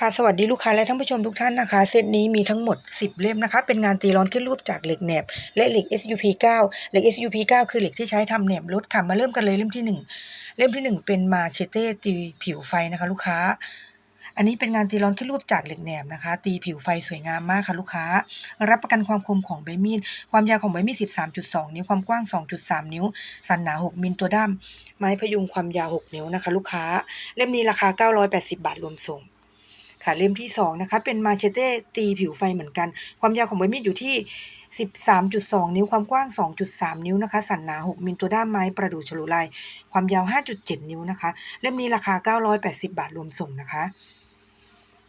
ค่ะสวัสดีลูกค้าและท่านผู้ชมทุกท่านนะคะ เซตนี้มีทั้งหมด 10 เล่มนะคะ เป็นงานตีร้อนขึ้นรูปจากเหล็กแหนบ และเหล็ก SUP 9เหล็ก SUP 9คือเหล็กที่ใช้ทำแหนบรถค่ะมาเริ่มกันเลยเล่มที่ 1 เล่มที่ 1 เป็นมาเชเต้ตีผิวไฟนะคะ ลูกค้า อันนี้เป็นงานตีร้อนขึ้นรูปจากเหล็กแหนบนะคะ ตีผิวไฟสวยงามมากค่ะลูกค้า รับประกันความคมของใบมีดความยาวของใบมีด13.2 นิ้วความกว้าง 2.3 นิ้ว สันหนา 6 มิลตัวด้ามไม้พยุงความยาว 6 นิ้วนะคะ ลูกค้า เล่มนี้ราคา 980 บาทรวมส่ง ค่ะเล่มที่2นะคะเป็นมาเชเต้ตีผิวไฟเหมือนกัน ความยาวของใบมีดอยู่ที่ 13.2 นิ้วความกว้าง 2.3 นิ้วนะคะ สันหนา 6 มิลตัวด้ามไม้ประดู่ฉลุลาย ความยาว 5.7 นิ้วนะคะ เล่มนี้ราคา 980 บาทรวมส่งนะคะ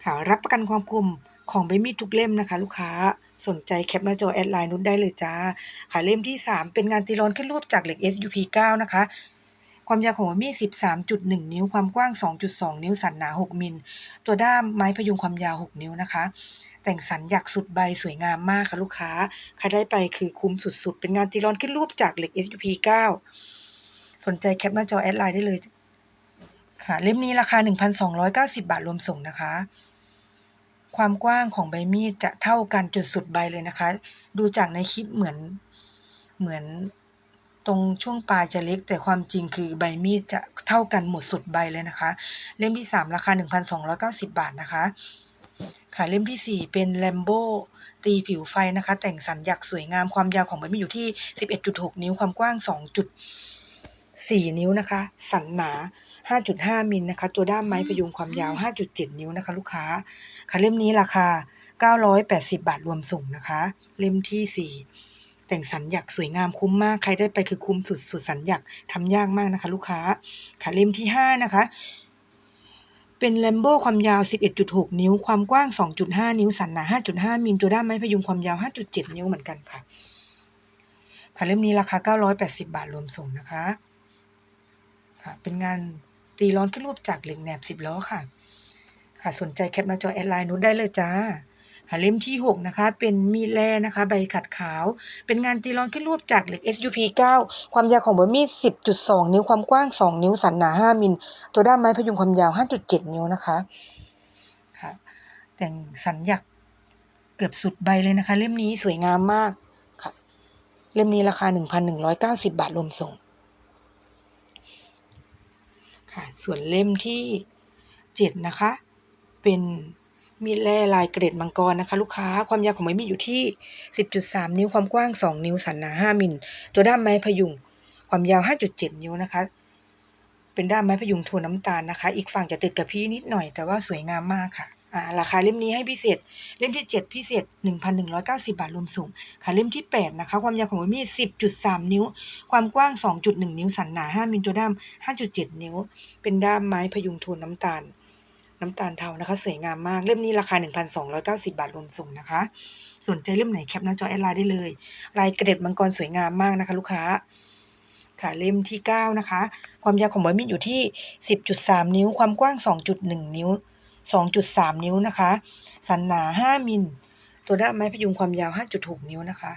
ค่ะรับประกันความคมของใบมีดทุกเล่มนะคะ ลูกค้าสนใจแคปหน้าจอแอดไลน์นุชได้เลยจ้าค่ะเล่มที่ 3 เป็นงานตีรอนขึ้นรูปจากเหล็ก SUP 9 นะคะ ความยาวของหัวมีด 13.1 นิ้ว ความกว้าง 2.2 นิ้ว สันหนา 6 มิล ตัวด้ามไม้พยุงความยาว 6 นิ้วนะคะ แต่งสันหยักสุดใบสวยงามมากค่ะลูกค้า ใครได้ไปคือคุ้มสุดๆ เป็นงานตีร้อนขึ้นรูปจากเหล็ก SUP 9 สนใจแคปหน้าจอแอดไลน์ได้เลยค่ะ เล่มนี้ราคา 1,290 บาทรวมส่งนะคะ ความกว้างของใบมีดจะเท่ากันจุดสุดใบเลยนะคะ ดูจากในคลิปเหมือนเหมือน ตรงช่วงปลายจะเล็ก แต่ความจริงคือใบมีดจะเท่ากันหมดสุดใบเลยนะคะ เล่มที่ 3 ราคา 1,290 บาทนะคะค่ะเล่มที่ 4 เป็นแลมโบตีผิวไฟนะคะ แต่งสันหยักสวยงามความยาวของใบมีดอยู่ที่ 11.6 นิ้วความกว้าง 2.4 นิ้วนะคะ สันหนา 5.5 มิลนะคะ ตัวด้ามไม้พยุงความยาว 5.7 นิ้วนะคะ ลูกค้าค่ะเล่มนี้ราคา 980 บาทรวมส่งนะคะ เล่มที่ 4 แต่งสันหยักสวยงามคุ้มมาก ใครได้ไปคือคุ้มสุดสุดสันหยักทำยากมากนะคะ ลูกค้า ค่ะเล่มที่ 5 นะคะ เป็นแลมโบความยาว 11.6 นิ้ว ความกว้าง 2.5 นิ้ว สันหนา 5.5 มิลตัวด้ามไม้พยุงความยาว 5.7 นิ้วเหมือนกันค่ะ ค่ะเล่มนี้ราคา 980 บาทรวมส่งนะคะ ค่ะ เป็นงานตีร้อนขึ้นรูปจากเหล็กแหนบ 10 ล้อค่ะ ค่ะ สนใจแคปหน้าจอแอดไลน์นุชได้เลยจ้า เล่มที่ 6 นะคะ เป็นมีดแร่นะคะ ใบขัดขาว เป็นงานตีร้อนขึ้นรูปจากเหล็ก SUP 9 ความยาวของใบมีด 10.2 นิ้ว ความกว้าง 2 นิ้ว สันหนา 5 มิล ตัวด้ามไม้พยุงความยาว 5.7 นิ้วนะคะค่ะแต่งสันหยักเกือบสุดใบเลยนะคะ เล่มนี้สวยงามมากค่ะ เล่มนี้ราคา 1,190 บาทรวมส่งค่ะส่วนเล่มที่ 7 นะคะ เป็น มีดแร่ลายเกรดมังกรนะคะ ลูกค้าความยาวของใบมีดอยู่ที่ 10.3 นิ้วความกว้าง 2 นิ้วสันหนา5มิลตัวด้ามไม้พยุง ความยาว 5.7 นิ้วนะคะ เป็นด้ามไม้พยุงโทนน้ำตาลนะคะ อีกฝั่งจะติดกับพี่นิดหน่อยแต่ว่าสวยงามมากค่ะอ่าราคาเล่มนี้ให้พิเศษ เล่มที่ 7 พิเศษ 1,190 บาทรวมส่งค่ะเล่มที่ 8 นะคะ ความยาวของใบมีด10.3 นิ้ว ความกว้าง 2.1 นิ้วสันหนา 5มิลตัวด้าม 5.7 นิ้ว เป็นด้ามไม้พยุงโทนน้ำตาล น้ำตาลเทานะคะ สวยงามมาก เล่มนี้ราคา 1,290 บาทรวมส่งนะคะ สนใจเล่มไหนแคปหน้าจอแอดไลน์ได้เลย ลายกระเด็ดมังกรสวยงามมากนะคะ ลูกค้า ค่ะเล่มที่ 9 นะคะ ความยาวของใบมีดอยู่ที่ 10.3 นิ้ว ความกว้าง 2.1 นิ้ว 2.3 นิ้วนะคะ สันหนา 5 มิล ตัวด้ามไม้พยุงความยาว 5.6 นิ้วนะคะ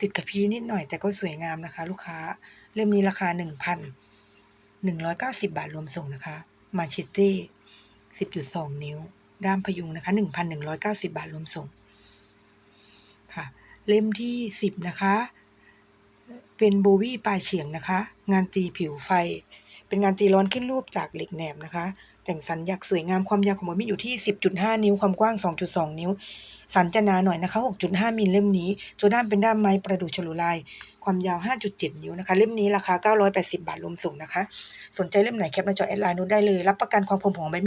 ติดกับพีนิดหน่อยแต่ก็สวยงามนะคะ ลูกค้า เล่มนี้ราคา 1,190 บาทรวมส่งนะคะ มาชเต้ 10.2 นิ้ว ด้ามพยุงนะคะ 1,190 บาทรวมส่ง ค่ะ เล่มที่ 10 นะคะ เป็นโบวี่ปลายเฉียงนะคะ งานตีผิวไฟ เป็นงานตีร้อนขึ้นรูปจากเหล็กแหนบนะคะ แต่งสันหยักสวยงามความยาวของมันมีอยู่ที่ 10.5 นิ้ว ความกว้าง 2.2 นิ้ว สันจะหนาหน่อยนะคะ 6.5 มิลเล่มนี้ตัวด้ามเป็นด้ามไม้ประดู่ฉลุลายความยาว 5.7 นิ้วนะคะ เล่มนี้ราคา 980 บาทรวมส่งนะคะ สนใจเล่มไหนแคปหน้าจอแอดไลน์นุชได้เลย รับประกันความคมของใบมีด